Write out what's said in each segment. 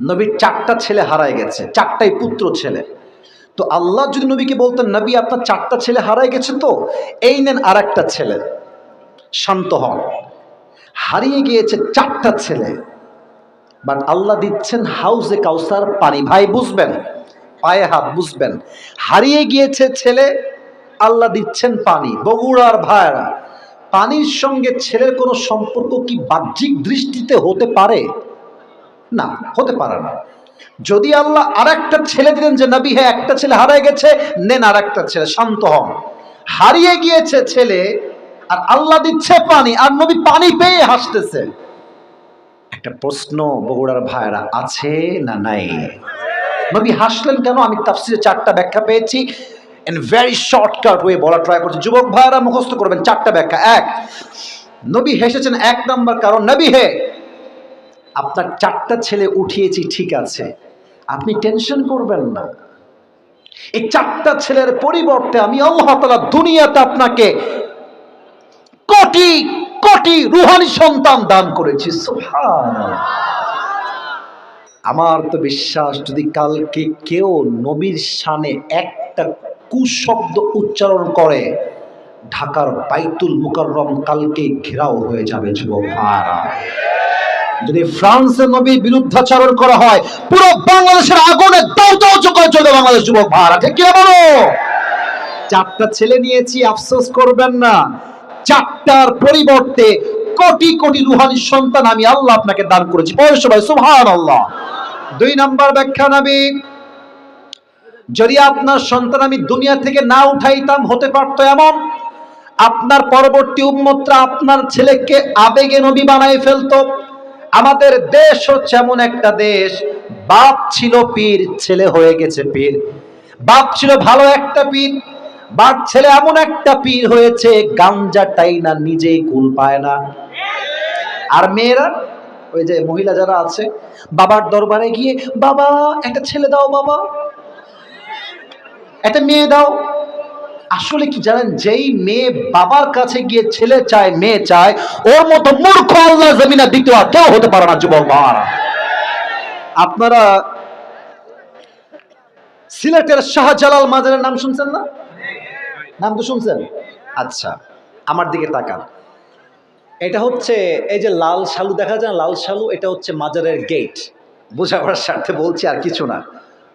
নবীর চারটা ছেলে হারায় গেছে, চারটাই পুত্র ছেলে। তো আল্লাহ যদি নবীকে বলতেন, নবী, আপনার চারটা ছেলে হারায় গেছে তো, এই নেন আর একটা ছেলে। শান্ত হন। হারিয়ে গিয়েছে চারটা ছেলে। বাট আল্লাহ দিচ্ছেন হাউজে কাউসার, পানি। ভাই, বুঝবেন, পায়ে হাত, বুঝবেন। হারিয়ে গিয়েছে ছেলে, আল্লাহ দিচ্ছেন পানি। বগুড়ার ভাইরা পানির সঙ্গে ছেলের কোনো সম্পর্ক কি বাহ্যিক দৃষ্টিতে হতে পারে? না, হতে পারে না। যদি আল্লাহ আর একটা ছেলে দিলেন যে, নবী হ্যাঁ একটা ছেলে হারিয়ে গেছে, নেন আর একটা ছেলে, শান্ত হন। হারিয়ে গিয়েছে ছেলে, আর আল্লাহ দিচ্ছে পানি, আর নবী পানি পেয়ে হাসতেছে। একটা প্রশ্ন বগুড়ার ভাইরা আছে না নাই? নবী হাসলেন কেন? আমি তাফসিরে চারটা ব্যাখ্যা পেয়েছি। ইন ভেরি শর্টকাট ওয়ে বলা ট্রাই করছি। যুবক ভাইরা মুখস্থ করবেন, চারটা ব্যাখ্যা। এক, নবী হেসেছেন এক নম্বর কারণ, নবী, হে আপনার চারটা ছেলে উঠিয়েছি, ঠিক আছে। আপনি টেনশন করবেন না। এই চারটা ছেলের পরিবর্তে আমি আল্লাহ তালা দুনিয়াতে আপনাকে কোটি কোটি রুহানি সন্তান দান করেছি। আমার তো বিশ্বাস, যদি কালকে কেউ নবীর শানে একটা কুশব্দ উচ্চারণ করে, ঢাকার বাইতুল মুকাররম কালকে ঘেরাও হয়ে যাবে যুবক যদি ফ্রান্সের নবীর বিরুদ্ধাচারণ করা হয়, পুরো বাংলাদেশের আগুনে দাও দাও চলে বাংলাদেশ যুবক ভাইরা। ঠিক কি বলো? চারটা ছেলে নিয়েছি, আফসোস করবেন না। চারটার পরিবর্তে কোটি কোটি রুহানি সন্তান আমি আল্লাহ আপনাকে দান করেছি। বয়স ভাই সুবহান আল্লাহ দুই নাম্বার ব্যাখ্যা নবী, যদি আপনার সন্তান আমি দুনিয়া থেকে না উঠাইতাম, হতে পারতো এমন? আপনার পরবর্তী উম্মতরা আপনার ছেলেকে আবেগে নবী বানাই ফেলতো। আমাদের দেশ হচ্ছে এমন একটা দেশ, বাপ ছিল পীর, ছেলে হয়ে গেছে পীর। বাপ ছিল ভালো একটা পীর, বাপ ছেলে এমন একটা পীর হয়েছে, গাঞ্জা টাইনা নিজেই কুল পায় না। আর মেয়েরা, ওই যে মহিলা যারা আছে, বাবার দরবারে গিয়ে, বাবা, একটা ছেলে দাও বাবা, একটা মেয়ে দাও। আসলে কি জানেন? যেই মেয়ে বাবার কাছে গিয়ে ছেলে চায়, মেয়ে চায়, ওর মতো মূর্খ আল্লাহ জমিনা দ্বিতীয় আর কেউ হতে পারে না, যুবক বাবারা আপনারা সিলেটের শাহজালাল মাজারের নাম শুনছেন না? নাম তো শুনছেন? আচ্ছা আমার দিকে তাকান। এটা হচ্ছে, এই যে লাল শালু, দেখা যায় লাল শালু? এটা হচ্ছে মাজারের গেট বোঝাবার স্বার্থে বলছি আর কিছু না।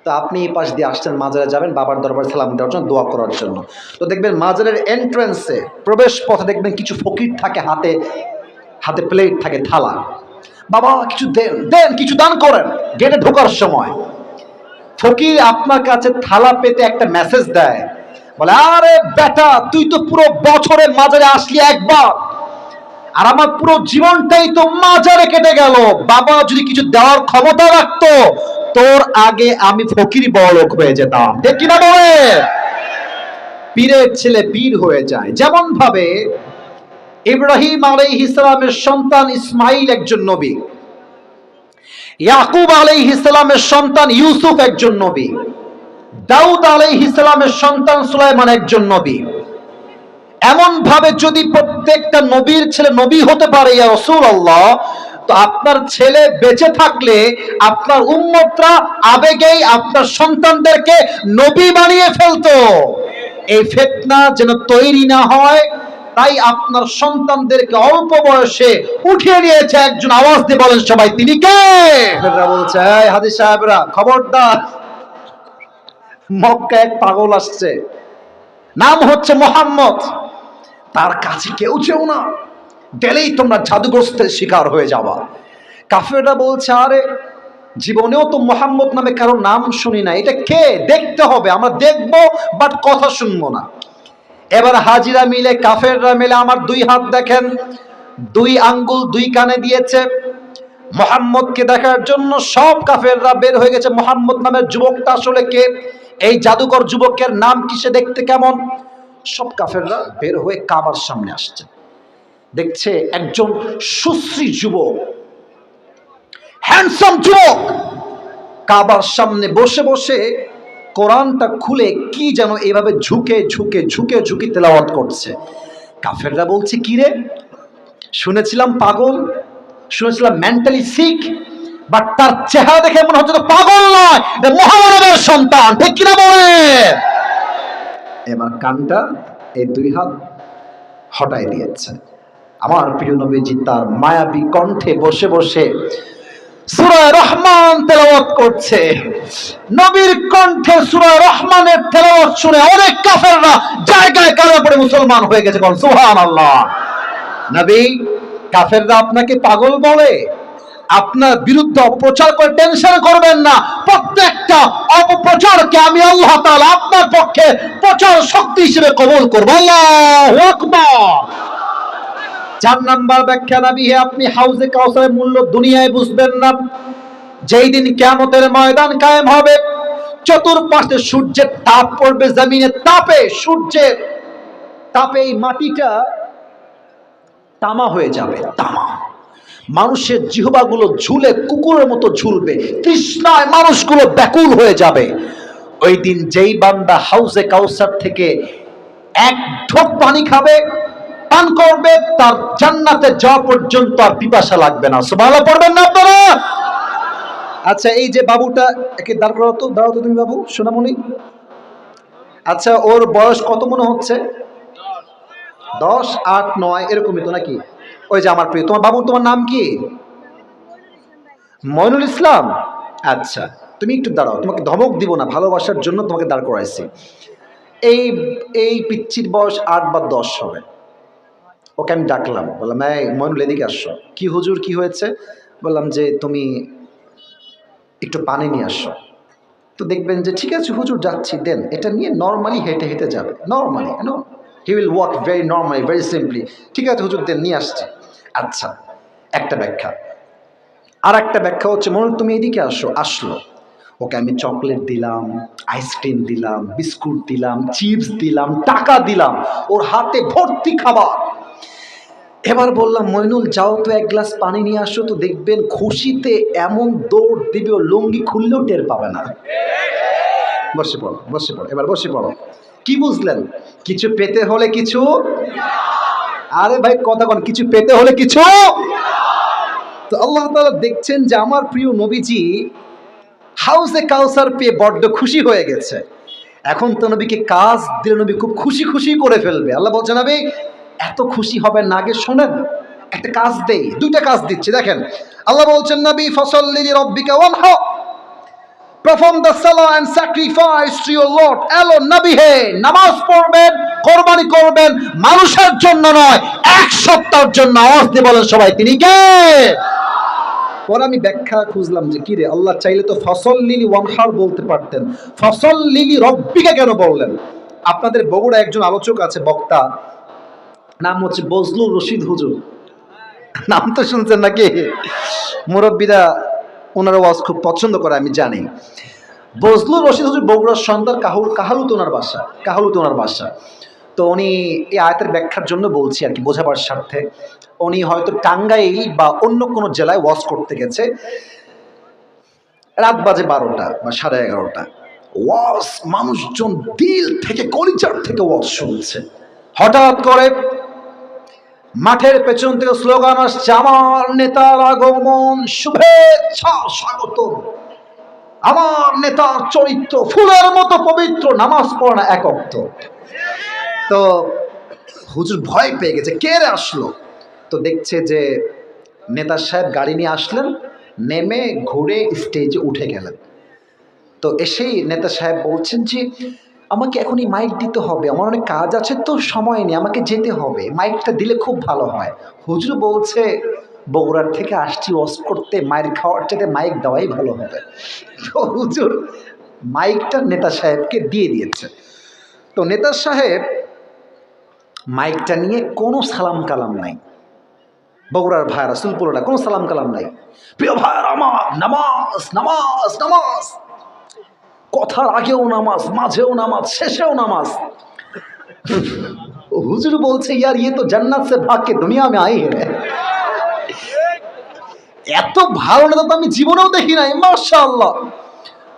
তো আপনি এই পাশ দিয়ে আসছেন, মাজারে যাবেন, বাবার দরবার সালাম দেওয়ার জন্য, দোয়া করার জন্য। তো দেখবেন মাজারের এন্ট্রান্সে প্রবেশ পথে দেখবেন কিছু ফকির থাকে হাতে হাতে প্লেট থাকে, থালা। বাবা, কিছু দেন দেন, কিছু দান করেন গেটে ঢোকার সময়। ফকির আপনার কাছে থালা পেতে একটা মেসেজ দেয়। বলে, আরে বেটা, তুই তো পুরো বছরে মাজারে আসলি একবার। আর আমার পুরো জীবনটাই তো মাজারে কেটে গেল। বাবা যদি কিছু দেওয়ার ক্ষমতা রাখতো তোর আগে আমি ফকির বড়লোক হয়ে যেতাম। দেখ কিনা বলে? পীরের ছেলে পীর হয়ে যায়। যেমন ভাবে ইব্রাহিম আলাইহিস ইসলামের সন্তান ইসমাইল একজন নবী, ইয়াকুব আলাইহিস ইসলামের সন্তান ইউসুফ একজন নবী, দাউদ আলাইহিস ইসলামের সন্তান সুলাইমান একজন নবী। এমন ভাবে যদি প্রত্যেকটা নবীর ছেলে নবী হতে পারে, ইয়া রাসূলুল্লাহ তো আপনার ছেলে বেঁচে থাকলে আপনার উম্মতরা আবেগেই আপনার সন্তানদেরকে নবী বানিয়ে ফেলতো। এই ফেতনা যেন তৈরি না হয়, তাই আপনার সন্তানদেরকে অল্প বয়সে উঠিয়ে নিয়েছে একজন আওয়াজ দিয়ে বলেন সবাই, তিনি কে? বলছে হাজি সাহেবরা, খবরদার। মক্কা এক পাগল আসছে। নাম হচ্ছে মোহাম্মদ। তার কাছে কেউ চেও না। গেলেই তোমরা জাদুগ্রস্তের শিকার হয়ে যাবা। কাফেররা বলছে, আরে, জীবনেও তো মোহাম্মদ নামে কারও নাম শুনি না। এটা কে? দেখতে হবে, আমরা দেখব, বাট কথা শুনব না। এবার হাজিরা মিলে, কাফেররা মিলে আমার দুই হাত দেখেন, দুই আঙ্গুল দুই কানে দিয়েছে। মোহাম্মদকে দেখার জন্য সব কাফেররা বের হয়ে গেছে। মোহাম্মদ নামের যুবকটা আসলে কে? এই জাদুকর যুবকের নাম কিসে দেখতে কেমন? সব কাফেররা বের হয়ে কাবার সামনে আসছে। দেখছে একজন সুশ্রী যুবক হ্যান্ডসাম যুবক, কাবার সামনে বসে বসে কোরআনটা খুলে কি যেন এভাবে ঝুঁকে ঝুঁকে ঝুঁকে ঝুঁকে তেলাওয়াত করছে। কাফেররা বলছে, কি রে? শুনেছিলাম পাগল, শুনেছিলাম মেন্টালি সিক বাট তার চেহারা দেখে মনে হচ্ছে তো পাগল নয় মহামানবের সন্তান, ঠিক কিনা বলে? এবার কানটা এই দুই হাত হটাই দিয়েছে। আমার প্রিয় নবীজি তার মায়াবী কণ্ঠে বসে বসে সূরা রহমান তেলাওয়াত করছে। নবীর কণ্ঠে সূরা রহমানের শুনে অনেক কাফেররা জায়গায় পড়ে মুসলমান হয়ে গেছে কোন সুবহানাল্লাহ। নবী, কাফেররা আপনাকে পাগল বলে, আপনার বিরুদ্ধে অপপ্রচার করে টেনশন করবেন না। প্রত্যেকটা অপপ্রচারকে আমি আল্লাহ আপনার পক্ষে প্রচার শক্তি হিসেবে কবুল করব। আল্লাহু চার নাম্বার ব্যাখ্যা নাবি হে আপনি হাউজে কাউসারের মূল্য দুনিয়ায় বুঝবেন না। যেই দিন কিয়ামতের ময়দান কায়েম হবে, চতুর্পাশে সূর্যের তাপ পড়বে, জমিনে তাপে সূর্যের তাপে এই মাটিটা তামা হয়ে যাবে, তামা। মানুষের জিহবাগুলো ঝুলে, কুকুরের মতো ঝুলবে, তৃষ্ণায় মানুষগুলো ব্যাকুল হয়ে যাবে। ওই দিন যেই বান্দা হাউসে কাউসার থেকে এক ঢোক পানি খাবে পান করবে, তার জান্নাতে যাওয়া পর্যন্ত আর পিপাসা লাগবে না। সুবহানাল্লাহ, পড়বেন না আপনারা? আচ্ছা এই যে বাবুটা, একে দাঁড় করাও তো, দাঁড়াও তো তুমি বাবু, সোনামণি। আচ্ছা ওর বয়স কত মনে হচ্ছে? দশ, আট, নয়, এরকমই তো নাকি? ওই যে আমার প্রিয়, তোমার বাবু তোমার নাম কি? ময়নুল ইসলাম। আচ্ছা তুমি একটু দাঁড়াও, তোমাকে ধমক দিব না, ভালোবাসার জন্য তোমাকে দাঁড় করাইছি। এই এই পিচ্ছির বয়স আট বা দশ হবে। ওকে আমি ডাকলাম, বললাম, এই ময়নুল এদিকে আসছো কি হুজুর, কি হয়েছে? বললাম যে, তুমি একটু পানি নিয়ে আসো। তো দেখবেন যে, ঠিক আছে হুজুর, যাচ্ছি, দেন। এটা নিয়ে নর্মালি হেঁটে হেঁটে যাবে normally no he will walk very normally very simply ঠিক আছে হুজুর, দেন, নিয়ে আসছি। আচ্ছা একটা ব্যাখ্যা। আর একটা ব্যাখ্যা হচ্ছে মনে তুমি এদিকে আসো। আসলো। ওকে আমি চকলেট দিলাম, আইসক্রিম দিলাম, বিস্কুট দিলাম, চিপস দিলাম, টাকা দিলাম। ওর হাতে ভর্তি খাবার। এবার বললাম, মইনুল, যাও তো এক গ্লাস পানি নিয়ে আসো তো দেখবেন খুশিতে এমন দৌড় দিবে লুঙ্গি খুললেও টের পাবে না। বসে পড়ো বসে পড়ো, এবার বসে পড়ো। কি বুঝলেন? কিছু পেতে হলে কিছু? আরে ভাই, কথা কন কিছু পেতে হলে কিছু? তো আল্লাহ তাআলা দেখছেন যে আমার প্রিয় নবীজি হাউসে কাউসার পেয়ে বড্ড খুশি হয়ে গেছে। এখন তো নবীকে কাজ দিলে নবী খুব খুশি খুশি করে ফেলবে। আল্লাহ বলছে নবী খুশি হবেন না, আগে শোনেন, একটা কাজ দেই, দুইটা কাজ দিচ্ছি, দেখেন। আল্লাহ বলছেন, নবী, ফসল লিলি রব্বিকা ওয়ানহ। Perform the salah and sacrifice to your Lord alone নবী হে, নামাজ পড়বেন, কোরবানি করবেন, মানুষের জন্য নয়, এক সপ্তাহের জন্য আওয়াজ দিয়ে বলেন সবাই, তিনি কে? পরে আমি ব্যাখ্যা খুঁজলাম যে কিরে আল্লাহ চাইলে তো ফসল লিলি ওয়ানহার বলতে পারতেন। ফসল লিলি রব্বিকা কেন বললেন? আপনাদের বগুড়া একজন আলোচক আছে, বক্তা। নাম হচ্ছে বজলুর রশিদ হুজুর। নাম তো শুনছেন নাকি? মুরব্বীরা ওনার ওয়াজ খুব পছন্দ করে, আমি জানি। বজলুর রশিদ হুজুর বগুড়ার সন্তান কাহুল, কাহালুত ওনার বাসা, কাহালুত ওনার বাসা। তো উনি এই আয়তের ব্যাখ্যার জন্য বলছি আর কি, বোঝাবার স্বার্থে। উনি হয়তো টাঙ্গাইল বা অন্য কোনো জেলায় ওয়াজ করতে গেছে। রাত বাজে বারোটা বা সাড়ে এগারোটা। ওয়াজ মানুষজন দিল থেকে কলিচার থেকে ওয়াজ শুনছে। হঠাৎ করে মাঠের পেছন থেকে স্লোগান আসছে, আমার নেতার আগমন শুভেচ্ছা স্বাগত আমার নেতার চরিত্র ফুলের মতো পবিত্র, নামাজ পড়া এক অক্ত। তো হুজুর ভয় পেয়ে গেছে, কে রে আসলো? তো দেখছে যে নেতা সাহেব গাড়ি নিয়ে আসলেন, নেমে ঘুরে স্টেজে উঠে গেলেন। তো এসেই নেতা সাহেব বলছেন যে আমাকে এখনই মাইক দিতে হবে। আমার অনেক কাজ আছে তো সময় নেই, আমাকে যেতে হবে। মাইকটা দিলে খুব ভালো হয়। হুজুর বলছে, বগুড়ার থেকে আসছি ওয়াজ করতে মাইক খাওয়ার থেকে মাইক দেওয়াই ভালো হবে। তো হুজুর মাইকটা নেতা সাহেবকে দিয়ে দিয়েছে। তো নেতা সাহেব মাইকটা নিয়ে কোনো সালাম কালাম নাই। বগুড়ার ভাইরা সুলপুরটা কোনো সালাম কালাম নাই। প্রিয় ভাইয়ার আমার, নামাজ নামাজ নামাজ। কথার আগেও নামাজ মাঝেও নামাজ শেষেও নামাজ। হুজুর বলছে ইয়ার ইয়ে তো জান্নাত সে ভাগ কে দুনিয়া মে আই এত ভালো নেতা তো আমি জীবনেও দেখি নাই মাশাআল্লাহ।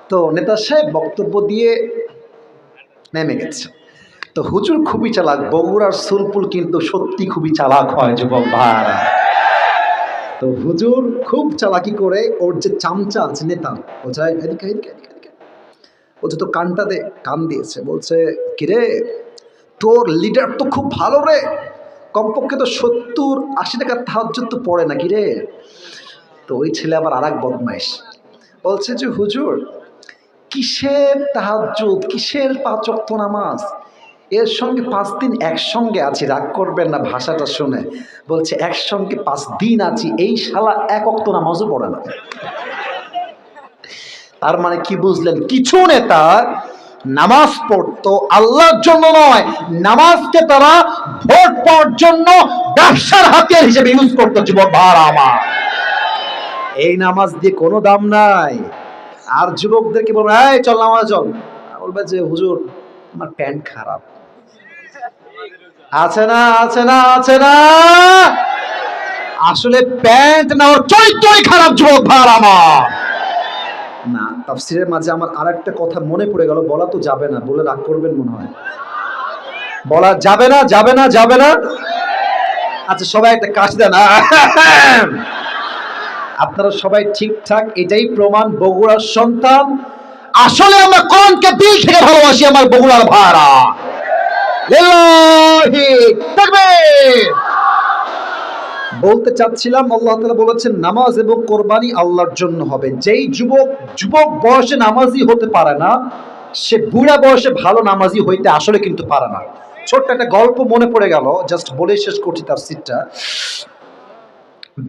তো নেতা সাহেব বক্তব্য দিয়ে নেমে গেছে। তো হুজুর খুবই চালাক বগুড়ার সুলপুল কিন্তু সত্যি খুবই চালাক হয় যুবক ভাইরা তো হুজুর খুব চালাকি করে ওর যে চামচা আছে নেতা বলছে "এই, এদিকে এদিকে এদিকে এদিকে। বলছে তো কানটা দে কান দিয়েছে, বলছে, কিরে, তোর লিডার তো খুব ভালো রে। কমপক্ষে তো সত্তর আশি টাকার তাহাজ্জুদ তো পড়ে নাকি রে? তো ওই ছেলে আবার আর এক বদমাইশ, বলছে যে, হুজুর, কিসের তাহাজ্জুদ কিসের পাঁচ ওয়াক্ত নামাজ এর সঙ্গে পাঁচ দিন একসঙ্গে আছি, রাগ করবেন না ভাষাটা শুনে। বলছে, একসঙ্গে পাঁচ দিন আছি, এই শালা এক অক্ত নামাজও পড়ে না। তার মানে কি বুঝলেন? কিছু নেতা নামাজ পড়তো আল্লাহর জন্য নয়, নামাজকে তারা ভোট পাওয়ার জন্য ব্যবসার হাতিয়ার হিসেবে ইউজ করতো। যুবক ভার আমার। এই নামাজ দিয়ে কোনো দাম নাই। আর যুবকদেরকে বলব, এই, চল নামাজ চল। বলবে যে, হুজুর, আমার প্যান্ট খারাপ। আছে না আছে না আছে না। আসলে প্যান্ট না ওর চরিত্রই খারাপ, যুবক ভার আমার। না তাফসিরের মাঝে আমার আর একটা কথা মনে পড়ে গেল, বলা তো যাবে না, বলে রাগ করবেন মনে হয়। বলা যাবে না যাবে না যাবে না। আচ্ছা সবাই একটা কাজ দেন। আপনারা সবাই ঠিকঠাক, এটাই প্রমাণ, বগুড়ার সন্তান। আসলে আমরা কোরআনকে দিল থেকে ভালোবাসি, আমার বগুড়ার ভাড়া। বলতে চাচ্ছিলাম, আল্লাহ তাআলা বলেছেন, নামাজ এবং কোরবানি আল্লাহর জন্য হবে। যেই যুবক যুবক বয়সে নামাজি হতে পারে না, সে বুড়া বয়সে ভালো নামাজি হইতে আসলে কিন্তু পারে না। ছোট্ট একটা গল্প মনে পড়ে গেল, জাস্ট বলে শেষ করছি তার সিটটা।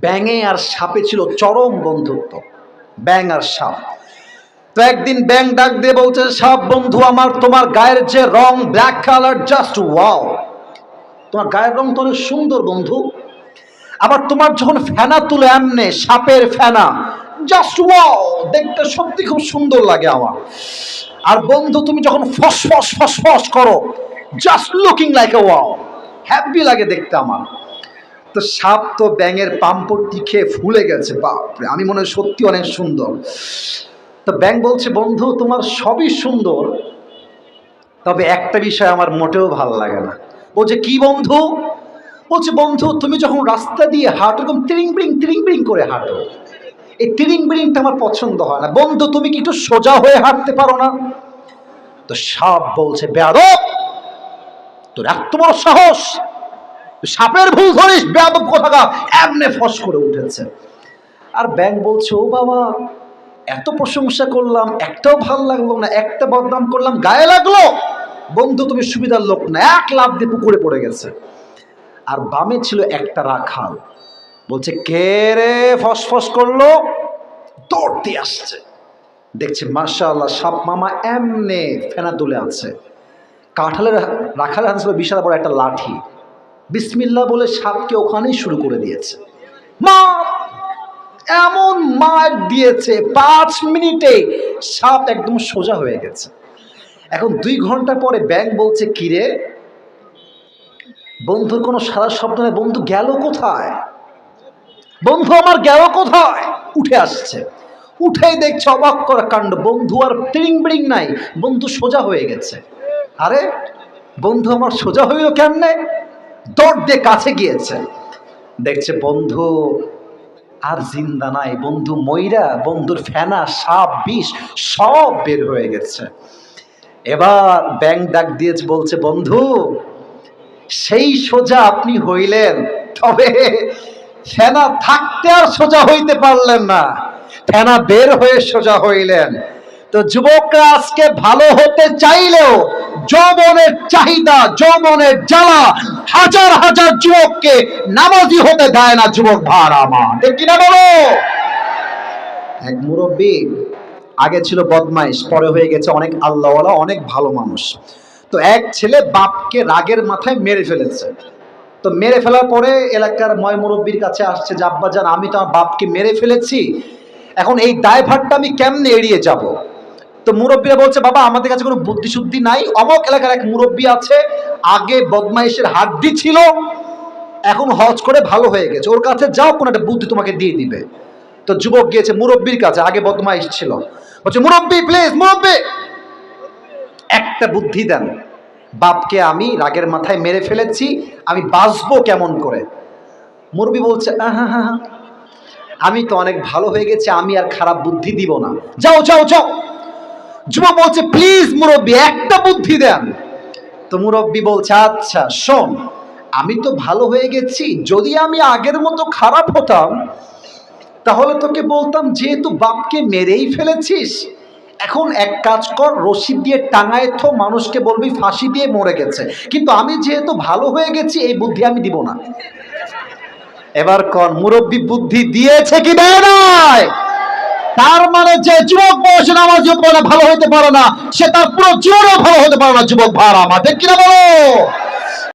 ব্যাঙে আর সাপে ছিল চরম বন্ধুত্ব ব্যাং আর সাপ। তো একদিন ব্যাং ডাক দিয়ে বলছে, সাপ বন্ধু, আমার তোমার গায়ের যে রং ব্ল্যাক কালার জাস্ট ওয়াও তোমার গায়ের রং তো অনেক সুন্দর বন্ধু। আবার তোমার যখন ফেনা তুলে এমনে সাপের ফেনা জাস্ট ওয়াও দেখতে সত্যি খুব সুন্দর লাগে আমার। আর বন্ধু, তুমি যখন ফস ফস ফস ফস করো just looking like a wow happy লাগে দেখতে আমার। তো সাপ তো ব্যাঙের পাম্পটি খেয়ে ফুলে গেছে, বাপরে, আমি মনে হয় সত্যি অনেক সুন্দর। তো ব্যাং বলছে, বন্ধু, তোমার সবই সুন্দর, তবে একটা বিষয় আমার মোটেও ভালো লাগে না। বলছে, কি বন্ধু? বলছে, বন্ধু, তুমি যখন রাস্তা দিয়ে হাঁটো, এরকম তিরিং বিড়িং তিরিং বিড়িং করে হাঁটো। এই তিরিং বিড়িংটা আমার পছন্দ হয় না। বন্ধু, তুমি কি একটু সোজা হয়ে হাঁটতে পারো না? তো সাপ বলছে, বেয়াদব, তোর এত বড় সাহস। সাপের ভুল ধরিস, বেয়াদব কোথাকা এমনে ফস করে উঠেছে। আর ব্যাং বলছে, ও বাবা, এত প্রশংসা করলাম, একটাও ভালো লাগল না, একটা বদনাম করলাম, গায়ে লাগল? বন্ধু, তুমি সুবিধার লোক না, এক লাভ দিয়ে পুকুরে পড়ে গেছে। আর বামে ছিল একটা রাখাল। বলছে, কে রে ফসফস করল? দৌড়তে আসছে। দেখছে মার্শা আল্লাহ সাপ মামা এমনে ফেনা তুলে আছে কাঁঠালের রাখালের হাতে ছিল বিশাল বড় একটা লাঠি। বিসমিল্লা বলে সাপকে ওখানেই শুরু করে দিয়েছে। মা, এমন মার দিয়েছে, পাঁচ মিনিটে সাপ একদম সোজা হয়ে গেছে। এখন দুই ঘণ্টা পরে ব্যাংক বলছে কিরে বন্ধুর কোনো সারা শব্দ নেই। বন্ধু গেল কোথায়? বন্ধু আমার গেল কোথায়? উঠে আসছে। উঠেই দেখছে অবাক করা কাণ্ড। বন্ধু আর টিরিং বিড়িং নাই। বন্ধু সোজা হয়ে গেছে। আরে, বন্ধু আমার সোজা হইল কেমনে? দৌড় দিয়ে কাছে গিয়েছে। দেখছে বন্ধু আর জিন্দা নাই। বন্ধু ময়রা, বন্ধুর ফেনা, সাপ, বিষ সব বের হয়ে গেছে। এবার ব্যাংক ডাক দিয়েছে, বলছে, বন্ধু সেই সোজা আপনি হইলেন। তবে ফেনা থাকতে আর সোজা হইতে পারলেন না। ফেনা বের হয়ে সোজা হইলেন। তো যুবকরা আজকে ভালো হতে চাইলেও যৌবনের চাহিদা, যৌবনের জ্বালা হাজার হাজার যুবককে নামাজি হতে দেয় না যুবক ভার আমার। ঠিক কিনা বলো? এক মুরব্বী, আগে ছিল বদমাইশ, পরে হয়ে গেছে অনেক আল্লাহওয়ালা, অনেক ভালো মানুষ। তো এক ছেলে বাপকে রাগের মাথায় মেরে ফেলেছে। তো মেরে ফেলার পরে এলাকার ময় মুরব্বীর কাছে আসছে যে আব্বাজান আমি তো আমার বাপকে মেরে ফেলেছি। এখন এই দায়ভারটা আমি কেমনে এড়িয়ে যাব? তো মুরব্বীরা বলছে, বাবা, আমাদের কাছে কোনো বুদ্ধি শুদ্ধি নাই। অমক এলাকার এক মুরব্বী আছে, আগে বদমাইশের হাড্ডি ছিল, এখন হজ করে ভালো হয়ে গেছে। ওর কাছে যাও, কোনো একটা বুদ্ধি তোমাকে দিয়ে দিবে। তো যুবক গিয়েছে মুরব্বীর কাছে, আগে বদমাইশ ছিল। বলছে, মুরব্বী প্লিজ মুরব্বী, একটা বুদ্ধি দেন। বাপকে আমি রাগের মাথায় মেরে ফেলেছি, আমি বাঁচবো কেমন করে? মুরব্বী বলছে, আহা, হা হা আমি তো অনেক ভালো হয়ে গেছি, আমি আর খারাপ বুদ্ধি দিব না। যাও যাও যাও। যুবক বলছে প্লিজ মুরব্বী, একটা বুদ্ধি দেন। তো মুরব্বী বলছে আচ্ছা শোন, আমি তো ভালো হয়ে গেছি, যদি আমি আগের মতো খারাপ হতাম, তাহলে তোকে বলতাম, যেহেতু বাপকে মেরেই ফেলেছিস এখন এক কাজ কর রশি দিয়ে টাঙায় থো, মানুষকে বলবি ফাঁসি দিয়ে মরে গেছে। কিন্তু আমি যেহেতু ভালো হয়ে গেছি, এই বুদ্ধি আমি দিব না। এবার কন মুরব্বী বুদ্ধি দিয়েছে কি দেয় নাই? তার মানে যে যুবক বয়সে নামাজ পড়ে, ভালো হতে পারে না, সে তার পুরো জীবনেও ভালো হতে পারে না, যুবক ভাড়া আমার ঠিক কিনা বলো?